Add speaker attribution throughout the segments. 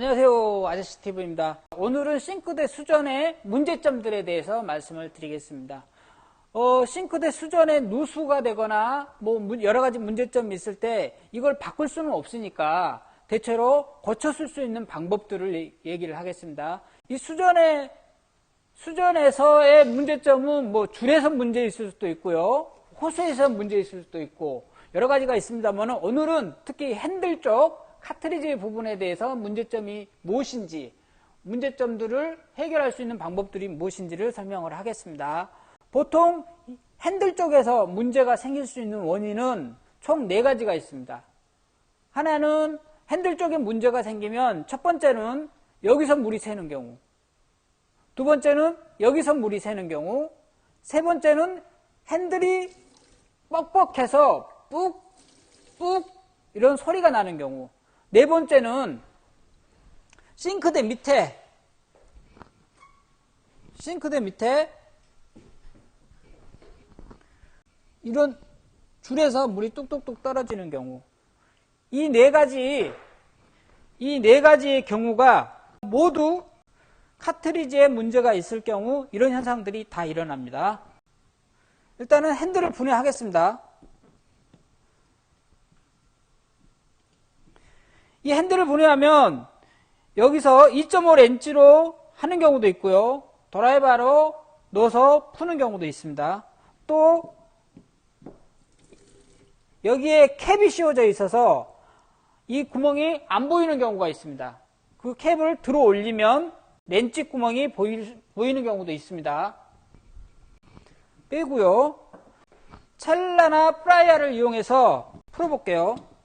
Speaker 1: 안녕하세요. 아저씨 TV입니다. 오늘은 싱크대 수전의 문제점들에 대해서 말씀을 드리겠습니다. 어, 싱크대 수전에 누수가 되거나 뭐 문- 여러 가지 문제점이 있을 때 이걸 바꿀 수는 없으니까 대체로 고쳐 쓸 수 있는 방법들을 얘- 얘기를 하겠습니다. 이 수전의 수전에서의 문제점은 뭐 줄에서 문제 있을 수도 있고요. 호수에서 문제 있을 수도 있고 여러 가지가 있습니다만 오늘은 특히 핸들 쪽 카트리지 부분에 대해서 문제점이 무엇인지 문제점들을 해결할 수 있는 방법들이 무엇인지를 설명을 하겠습니다. 보통 핸들 쪽에서 문제가 생길 수 있는 원인은 총네 가지가 있습니다. 하나는 핸들 쪽에 문제가 생기면 첫 번째는 여기서 물이 새는 경우 두 번째는 여기서 물이 새는 경우, 세 번째는 핸들이 뻑뻑해서 뿍, 뿍 이런 소리가 나는 경우, 네 번째는 싱크대 밑에, 싱크대 밑에 이런 줄에서 물이 뚝뚝뚝 떨어지는 경우, 이 네 가지, 이 네 가지의 경우가 모두 카트리지에 문제가 있을 경우 이런 현상들이 다 일어납니다. 일단은 핸들을 분해하겠습니다. 이 핸들을 분해하면 여기서 2.5 렌치로 하는 경우도 있고요. 드라이버로 넣어서 푸는 경우도 있습니다. 또 여기에 캡이 씌워져 있어서 이 구멍이 안 보이는 경우가 있습니다. 그 캡을 들어 올리면 렌치 구멍이 보이, 보이는 경우도 있습니다. 빼고요. 첼라나 프라이어를 이용해서 풀어볼게요.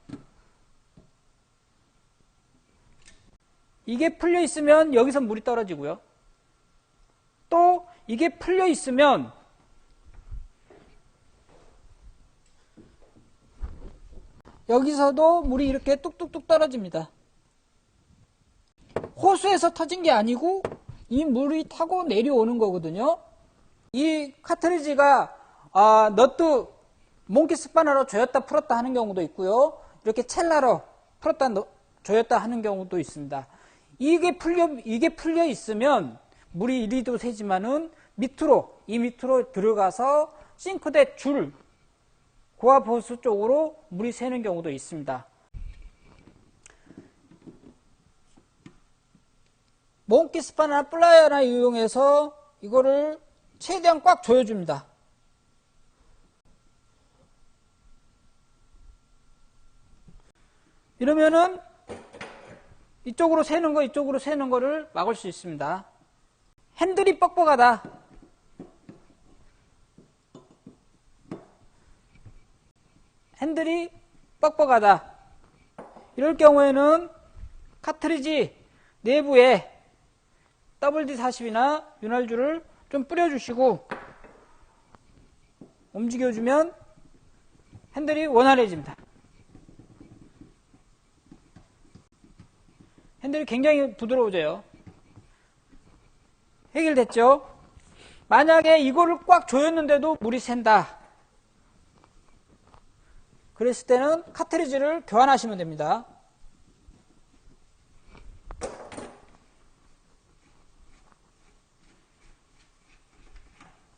Speaker 1: 이게 풀려 있으면 여기서 물이 떨어지고요. 또 이게 풀려 있으면 여기서도 물이 이렇게 뚝뚝뚝 떨어집니다. 호수에서 터진 게 아니고 이 물이 타고 내려오는 거거든요. 이 카트리지가 아, 너트 몽키 스파너로 조였다 풀었다 하는 경우도 있고요. 이렇게 첼라로 풀었다 넣- 조였다 하는 경우도 있습니다. 이게 풀려 이게 풀려 있으면 물이 이리도 새지만은 밑으로 이 밑으로 들어가서 싱크대 줄 고압 호수 쪽으로 물이 새는 경우도 있습니다. 몽키 스파나 플라이어나 이용해서 이거를 최대한 꽉 조여줍니다. 이러면은 이쪽으로 새는 거, 이쪽으로 새는 거를 막을 수 있습니다. 핸들이 뻑뻑하다. 핸들이 뻑뻑하다. 이럴 경우에는 카트리지 내부에 WD-40이나 윤활유를 좀 뿌려주시고 움직여주면 핸들이 원활해집니다. 핸들이 굉장히 부드러워져요. 해결됐죠? 만약에 이거를 꽉 조였는데도 물이 샌다. 그랬을 때는 카트리지를 교환하시면 됩니다.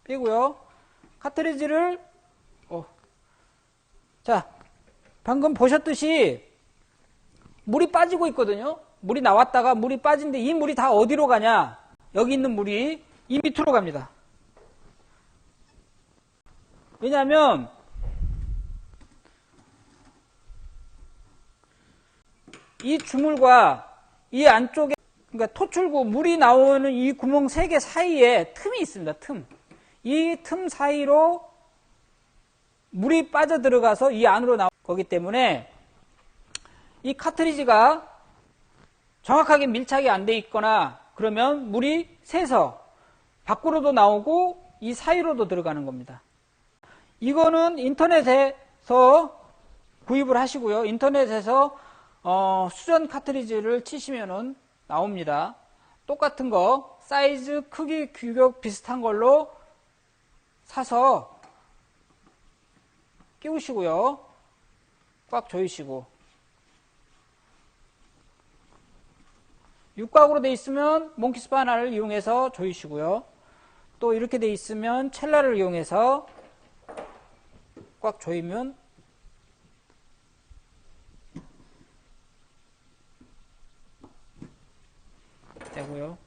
Speaker 1: 빼고요. 카트리지를 어. 자 방금 보셨듯이 물이 빠지고 있거든요. 물이 나왔다가 물이 빠진데 이 물이 다 어디로 가냐? 여기 있는 물이 이 밑으로 갑니다. 왜냐하면 이 주물과 이 안쪽에 그러니까 토출구 물이 나오는 이 구멍 세 개 사이에 틈이 있습니다. 틈. 이 틈 사이로 물이 빠져 들어가서 이 안으로 나오기 때문에 이 카트리지가 정확하게 밀착이 안 돼 있거나 그러면 물이 새서 밖으로도 나오고 이 사이로도 들어가는 겁니다. 이거는 인터넷에서 구입을 하시고요. 인터넷에서 어, 수전 카트리지를 치시면은 나옵니다. 똑같은 거 사이즈 크기 규격 비슷한 걸로 사서 끼우시고요. 꽉 조이시고 육각으로 돼 있으면 몽키 스파나를 이용해서 조이시고요. 또 이렇게 돼 있으면 첼라를 이용해서 꽉 조이면 되고요.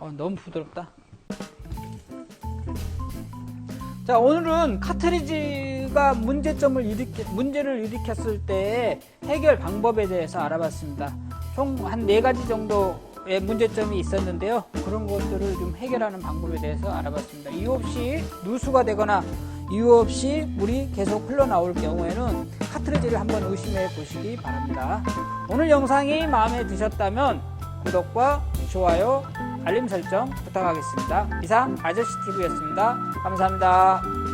Speaker 1: 어, 너무 부드럽다. 자, 오늘은 카트리지 가 문제점을 일으켜, 문제를 일으켰을 때 해결 방법에 대해서 알아봤습니다. 총 한 네 가지 정도의 문제점이 있었는데요. 그런 것들을 좀 해결하는 방법에 대해서 알아봤습니다. 이유 없이 누수가 되거나 이유 없이 물이 계속 흘러나올 경우에는 카트리지를 한번 의심해 보시기 바랍니다. 오늘 영상이 마음에 드셨다면 구독과 좋아요, 알림 설정 부탁하겠습니다. 이상 아저씨 TV였습니다. 감사합니다.